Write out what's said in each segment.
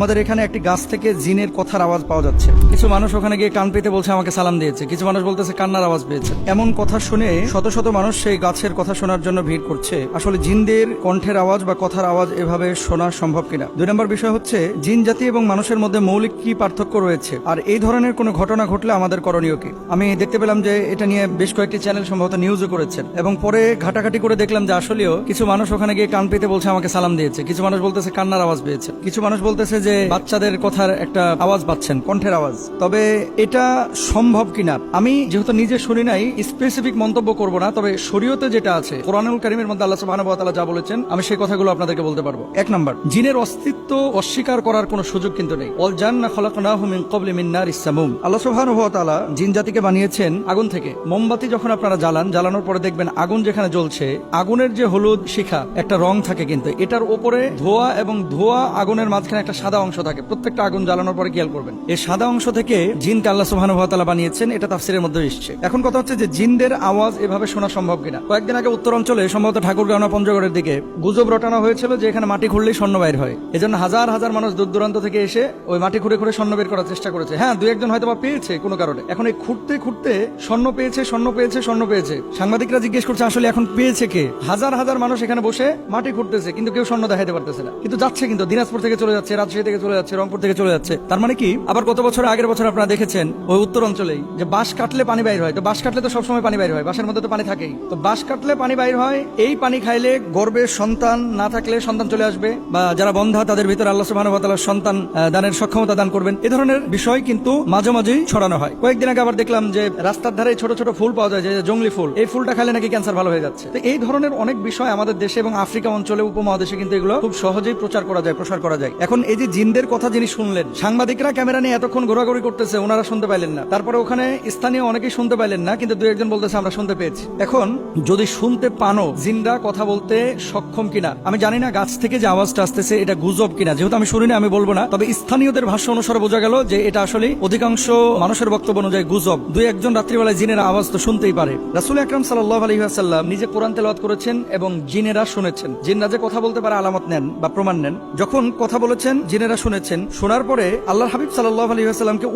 আমাদের এখানে একটি গাছ থেকে জিনের কথার আওয়াজ পাওয়া যাচ্ছে। কিছু মানুষ ওখানে গিয়ে কান পেতে বলছে, আমাকে সালাম দিয়েছে। কিছু মানুষ বলতেছে, কান্নার আওয়াজ পেয়েছে। এমন কথা শুনে শত শত মানুষ সেই গাছের কথা শোনার জন্য ভিড় করছে। আসলে জিনদের কণ্ঠের আওয়াজ বা কথার আওয়াজ এভাবে শোনা সম্ভব কিনা? দুই নম্বর বিষয় হচ্ছে, জিন জাতি এবং মানুষের মধ্যে মৌলিক কি পার্থক্য রয়েছে? আর এই ধরনের কোনো ঘটনা ঘটলে আমাদের করণীয় কি? আমি দেখতে পেলাম যে এটা নিয়ে বেশ কয়েকটি চ্যানেল সম্ভবত নিউজও করেছেন। এবং পরে ঘাটাঘাটি করে দেখলাম যে আসলেও কিছু মানুষ ওখানে গিয়ে কান পেতে বলছে, আমাকে সালাম দিয়েছে। কিছু মানুষ বলতেছে, কান্নার আওয়াজ পেয়েছে। কিছু মানুষ বলতেছে যে বাচ্চাদের কথার একটা আওয়াজ পাচ্ছেন, কণ্ঠের আওয়াজ। তবে এটা সম্ভব কিনা? আমি যেহেতু নিজে শুনি নাই স্পেসিফিক মন্তব্য করব না, তবে শরীয়তে যেটা আছে, কোরআনুল কারিমের মধ্যে আল্লাহ সুবহানাহু ওয়া তাআলা যা বলেছেন, আমি সেই কথাগুলো আপনাদেরকে বলতে পারব। এক নম্বর, জিনের অস্তিত্ব অস্বীকার করার কোনো সুযোগ কিন্তু নেই। অল জান্না খলাকনাহু মিন ক্বাবলি মিন নারিস সামুম। আল্লাহ সুবহানাহু ওয়া তাআলা জিন জাতিকে বানিয়েছেন আগুন থেকে। মোমবাতি যখন আপনারা জ্বালান, জ্বালানোর পরে দেখবেন আগুন যেখানে জ্বলছে, আগুনের যে হলুদ শিখা, একটা রং থাকে কিন্তু। এটার উপরে ধোয়া এবং ধোয়া আগুনের মাঝখানে একটা সাদা অংশ থাকে। প্রত্যেকটা আগুন জ্বালানোর পরে খেয়াল করবেন? এই সাদা অংশ থেকে জিনকে আল্লাহ ওয়া বানিয়েছেন, এটা তাফসিরের মধ্যে এসেছে। এখন কথা হচ্ছে যে জিনদের আওয়াজ এভাবে শোনা সম্ভব কিনা? কয়েকদিন আগে উত্তর অঞ্চলে সম্ভবত ঠাকুরগাঁও না পঞ্চগড়ের দিকে গুজব রটানো হয়েছিল যে এখানে মাটি খুঁড়লেই স্বর্ণ বাইর হয়। এজন্য হাজার হাজার মানুষ দূর দূরান্ত থেকে এসে ওই মাটি খুঁড়ে খুঁড়ে স্বর্ণ বের করার চেষ্টা করেছে। হ্যাঁ দু একজন হয়তো বা পেয়েছে কোনো কারণে। এখন এই খুঁড়তে খুঁড়তে স্বর্ণ পেয়েছে স্বর্ণ পেয়েছে স্বর্ণ পেয়েছে। সাংবাদিকরা জিজ্ঞেস করছে, আসলে এখন পেয়েছে কে? হাজার হাজার মানুষ এখানে বসে মাটি খুঁড়তেছে, কিন্তু কেউ স্বর্ণ দেখাতে পারতেছে না। কিন্তু যাচ্ছে কিন্তু, দিনাজপুর থেকে চলে যাচ্ছে রাজশাহী থেকে চলে যাচ্ছে, রংপুর থেকে চলে যাচ্ছে। তার মানে কি? আবার কত বছর আগের বছর আপনারা দেখেছেন ওই উত্তর অঞ্চলেই যে বাঁশ কাটলে পানি বাইর হয়। তো বাঁশ কাটলে তো সবসময় পানি বাইর হয়, বাঁশের মধ্যে তো পানি থাকেই। তো বাঁশ কাটলে পানি বাইর হয়, এই পানি খাইলে গর্বের সন্তান না থাকলে সন্তান চলে আসবে, বা যারা বন্ধা, তাদের ভিতরে আল্লাহ ওয়া সন্তান দানের সক্ষমতা দান করবেন। এ ধরনের বিষয় কিন্তু মাঝে মাঝেই ছড়ানো হয়। কয়েকদিন আগে আবার দেখলাম যে রাস্তার ধারে ছোট ছোট ফুল পাওয়া যায়, যে জঙ্গলি ফুল। এই ফুলটা খাইলে নাকি ক্যান্সার ভালো হয়ে যাচ্ছে। তো এই ধরনের অনেক বিষয় আমাদের দেশে এবং আফ্রিকা অঞ্চলে, উপমহাদেশে কিন্তু এগুলো খুব সহজেই প্রচার করা যায়, প্রসার করা যায়। এখন এই যে জিনদের কথা যিনি শুনলেন, সাংবাদিকরা ক্যামেরা নিয়ে এতক্ষণ ঘোরাঘুরি করতেছে, ওনারা শুনতে পাইলেন না। তারপরে ওখানে স্থানীয় অনেকেই শুনতে পাইলেন না, কিন্তু দু একজন বলতেছে, আমরা শুনতে পেয়েছি। এখন, যদি শুনতে পানো জিনরা কথা বলতে সক্ষম কিনা, আমি জানি না গাছ থেকে যে আওয়াজটা আসতেছে, এটা গুজব কিনা, যেহেতু আমি শুনি না আমি বলব না। তবে স্থানীয়দের ভাষ্য অনুসারে বোঝা গেল যে এটা আসলে অধিকাংশ মানুষের বক্তব্য অনুযায়ী গুজব। দুই একজন রাত্রিবেলায় জিনের আওয়াজ তো শুনতেই পারে। রাসুল আকরাম সাল্লাহ আলী আসাল্লাম নিজে কোরআন তেলাওয়াত করেছেন এবং জিনেরা শুনেছেন। জিনরা যে কথা বলতে পারে আলামত নেন বা প্রমাণ নেন। যখন কথা বলেছেন, জিনেরা শুনেছেন, শোনার পরে আল্লাহ হাবিব সাল্লাহ আলী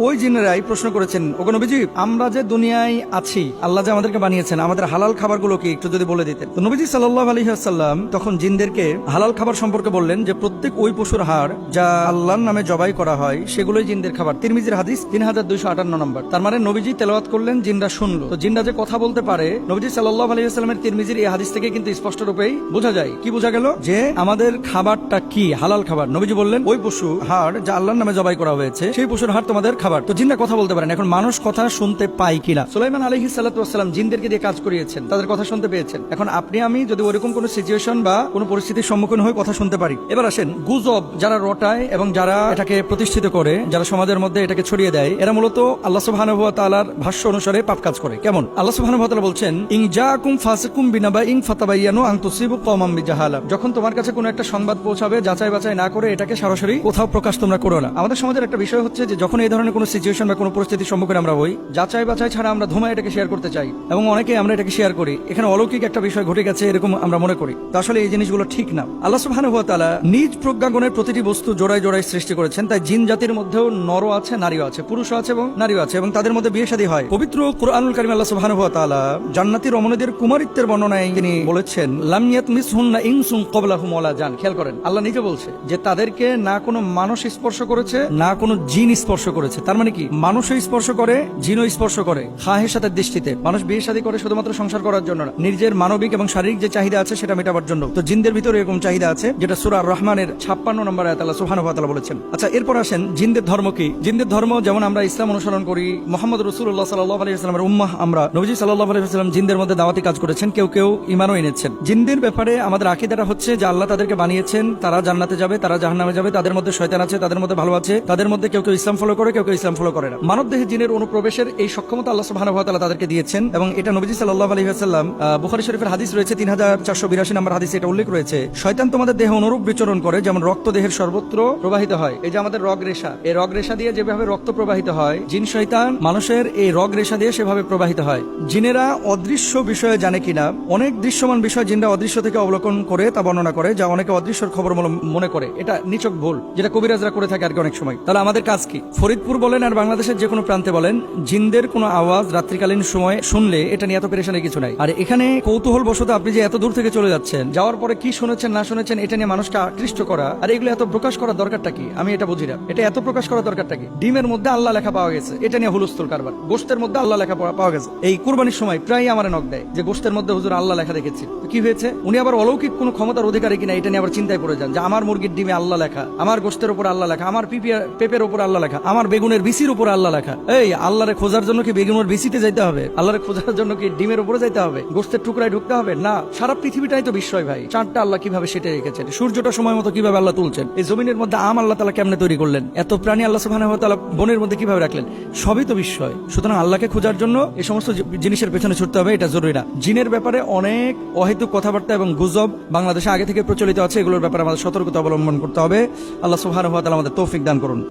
ওই জিনেরাই প্রশ্ন করেছেন, ওগো নবীজি, আমরা যে দুনিয়ায় আছি, আল্লাহ যে আমাদেরকে বানিয়েছেন, আমাদের হালাল খাবারগুলো কি একটু যদি বলে দিতেন। তো নবীজি সাল্লাহ আলী আসাল্লাম তখন জিনদেরকে হালাল খাবার সম্পর্কে বললেন যে, প্রত্যেক ওই পশুর হাড় যা আল্লাহর নামে জবাই করা হয়, সেগুলোই জিনদের খাবার। তিরমিজির হাদিস তিন হাজার দুইশো আটান্ন নম্বর। তার মানে নবীজি তেলাওয়াত করলেন, জিনরা শুনলো। তো জিনরা যে কথা বলতে পারে, নবীজি সাল্লাহ আলী আসলামের তিরমিজির এই হাদিস থেকে কিন্তু স্পষ্ট রূপেই বোঝা যায়। কি বোঝা গেল? যে, আমাদের খাবারটা কি? হালাল খাবার? নবীজি বললেন, ওই পশু হাড়, যা আল্লাহর নামে জবাই করা হয়েছে, সেই পশুর হাড় তোমাদের খাবার। তো জিনরা কথা বলতে পারেন, এখন মানুষ কথা শুনতে পায় কিনা? সুলাইমান আলহি সাল্লাম জিনদেরকে দিয়ে কাজ করিয়েছেন, তাদের কথা শুনতে পেয়েছেন। এখন আপনি, আমি যদি ওরকম কোনো সিচুয়েশন বা কোনো পরিস্থিতির সম্মুখীন হয়ে কথা শুনতে পারি। এবার আসেন, গুজব যারা রটায় এবং যারা এটাকে প্রতিষ্ঠিত করে, যারা সমাজের মধ্যে এটাকে ছড়িয়ে দেয়, এরা মূলত আল্লাহ সুবহানাহু ওয়া তাআলার ভাষ্য অনুসারে পাপ কাজ করে। কেমন? আল্লাহ সুবহানাহু ওয়া তাআলা বলছেন ইন জাআকুম ফাসিকুম বিনাবা ইন ফাতাবায়ানু আন তুসিবু কওমান বিজাহালা যখন তোমার কাছে কোনো একটা সংবাদ পৌঁছাবে যাচাই বাছাই না করে এটাকে সরাসরি কোথাও প্রকাশ তোমরা করো না। আমাদের সমাজের একটা বিষয় হচ্ছে যে যখন এই ধরনের কোনো সিচুয়েশন বা কোনো পরিস্থিতির সম্মুখীন আমরা হই, যাচাই বাছাই ছাড়া আমরা ধুমায় এটাকে শেয়ার করতে চাই এবং অনেকে আমরা এটাকে শেয়ার করি। এখানে অলৌকিক একটা বিষয় ঘটে গেছে এরকম আমরা মনে করি। তো আসলে এই জিনিসগুলো ঠিক না। আল্লাহ সুবহানাহু ওয়া তাআলা নিজ প্রজ্ঞাগণের প্রতিটি বস্তু জোড়ায় জোড়ায় সৃষ্টি করেছেন। তাই জিন জাতির মধ্যেও নরও আছে, নারীও আছে, পুরুষও আছে এবং নারীও আছে এবং তাদের মধ্যে বিয়ে শাদী হয়। পবিত্র কুরআনুল কারীম আল্লাহ সুবহানাহু ওয়া তাআলা জান্নাতি রমণীদের কুমারিত্বের বর্ণনায় তিনি বলেছেন, লাম ইয়াতমিসহুন্না ইনসুন ক্বাবলাহুম ওয়ালা জান। খেয়াল করেন, আল্লাহ নিজে বলছে যে তাদেরকে না কোনো মানুষ স্পর্শ করেছে, না কোনো জিন স্পর্শ করেছে। তার মানে কি? মানুষও স্পর্শ করে, জিনও স্পর্শ করে। খাহের সাথে দৃষ্টিতে। মানুষ বিয়ে শাদী করে শুধুমাত্র সংসার করার জন্য না। নিজের মানবিক এবং শারীরিক যে চাহিদা আছে সেটা মেটাবার জন্য। তো জিনদের ভিতরে এরকম চাহিদা আছে, যেটা সুরা রহমানের ছাপ্পান্ন নম্বর আয়াত আল্লাহ সুবহানাহু ওয়া বলেছেন। আচ্ছা এরপর আসেন জিনদের ধর্ম কি? জিনদের ধর্ম, যেমন আমরা ইসলাম অনুসরণ করি, মোহাম্মদ রসুল্লাহ সাল্লাহ আলাইহি সাল্লামের উম্মাহ, আমরা নবীজি সাল্লাহ আলাইহি সাল্লাম জিনদের মধ্যে দাওয়াতি কাজ করেছেন, কেউ কেউ ইমানও এনেছেন। জিনদের ব্যাপারে আমাদের আকিদারা হচ্ছে যে আল্লাহ তাদেরকে বানিয়েছেন, তারা জান্নাতে যাবে, তারা জাহান্নামে যাবে, তাদের মধ্যে শয়তান আছে, তাদের মধ্যে ভালো আছে, তাদের মধ্যে কেউ কেউ ইসলাম ফলো করে, কেউ কেউ ইসলাম ফলো করে না। মানব দেহে জিনের অনুপ্রবেশের এই সক্ষমতা আল্লাহ তাআলা তাদেরকে দিয়েছেন এবং এটা নবীজি সাল্লাল্লাহু আলাইহি ওয়াসাল্লাম বুখারী শরীফের হাদিস রয়েছে 3482 নম্বর হাদিসে এটা উল্লেখ রয়েছে। শয়তান তোমাদের দেহে অনুরূপ বিচরণ করে, যেমন রক্ত দেহের সর্বত্র প্রবাহিত হয়। এই যে আমাদের রগ রেশা, এই রগ রেশা দিয়ে যেভাবে রক্ত প্রবাহিত হয়, জিন, শয়তান, মানুষের এই রগ রেশা দিয়ে সেভাবে প্রবাহিত হয়। জিনেরা অদৃশ্য বিষয়ে জানে কিনা? অনেক দৃশ্যমান বিষয় জিনরা অদৃশ্য থেকে অবলোকন করে তা বর্ণনা করে, যা অনেকে অদৃশ্যর খবর মনে করে। এটা নিচক ভুল। যেটা কবিরাজরা করে থাকে আর কি অনেক সময়। তাহলে আমাদের কাজ কি? ফরিদপুর বলেন আর বাংলাদেশের যে কোনো প্রান্তে বলেন, জিনদের কোনো আওয়াজ রাত্রিকালীন সময় শুনলে এটা নিয়ে এত পেরেশানের কিছু নাই। আর এখানে কৌতূহল বশত আপনি যে এত দূর থেকে চলে যাচ্ছেন, যাওয়ার পরে কি শুনেছেন, না শুনেছেন, এটা নিয়ে মানুষকে আকৃষ্ট করা, আর এগুলো এত প্রকাশ করার দরকারটা কি? আমি এটা বুঝি না। এটা এত প্রকাশ করার দরকারটা কি? ডিমের মধ্যে আল্লাহ লেখা পাওয়া গেছে, এটা নিয়ে হুলস্থুল কারবার। গোষ্ঠের মধ্যে আল্লাহ লেখা পাওয়া- গেছে। এই কুরবানির সময় প্রায় আমার নক দেয় যে গোষ্ঠের মধ্যে হুজুর আল্লাহ লেখা দেখেছি। কি হয়েছে? উনি আবার অলৌকিক কোনো ক্ষমতার অধিকারী কিনা এটা নিয়ে আবার চিন্তায় পড়ে যান যে আমার মুরগির ডিমে আল্লাহ লেখা, আমার গোষ্ঠের উপর আল্লাহ লেখা, আমার পিপিয়া- পেঁপের উপর আল্লাহ লেখা, আমার বেগুনের বিসির উপর আল্লাহ লেখা। এই, আল্লাহরে খোঁজার জন্য কি বেগুনের বিসিতে যাইতে হবে? আল্লাহরে খোঁজার জন্য কি ডিমের উপরে যাইতে হবে? গোষ্ঠের টুকরায় ঢুকতে হবে? না, সারা পৃথিবীটাই তো বিস্ময় ভাই। চাঁদটা আল্লাহ কীভাবে সেটে রেখেছেন? সূর্যটা সময় মতো কীভাবে আল্লাহ তুলছেন? এই জমিনের মধ্যে আম আল্লাহ তালা কেমনে তৈরি করলেন? এত প্রাণী আল্লাহ তাআলা বনের মধ্যে কীভাবে রাখলেন? সবই তো বিস্ময়। সুতরাং আল্লাহকে খোঁজার জন্য এই সমস্ত জিনিসের পেছনে ছুটতে হবে, এটা জরুরি না। জিনের ব্যাপারে অনেক অহেতুক কথাবার্তা এবং গুজব বাংলাদেশে আগে থেকে প্রচলিত আছে, এগুলোর ব্যাপারে আমাদের সতর্কতা অবলম্বন করতে হবে। আল্লাহ সুহান আমাদের তৌফিক দান করুন।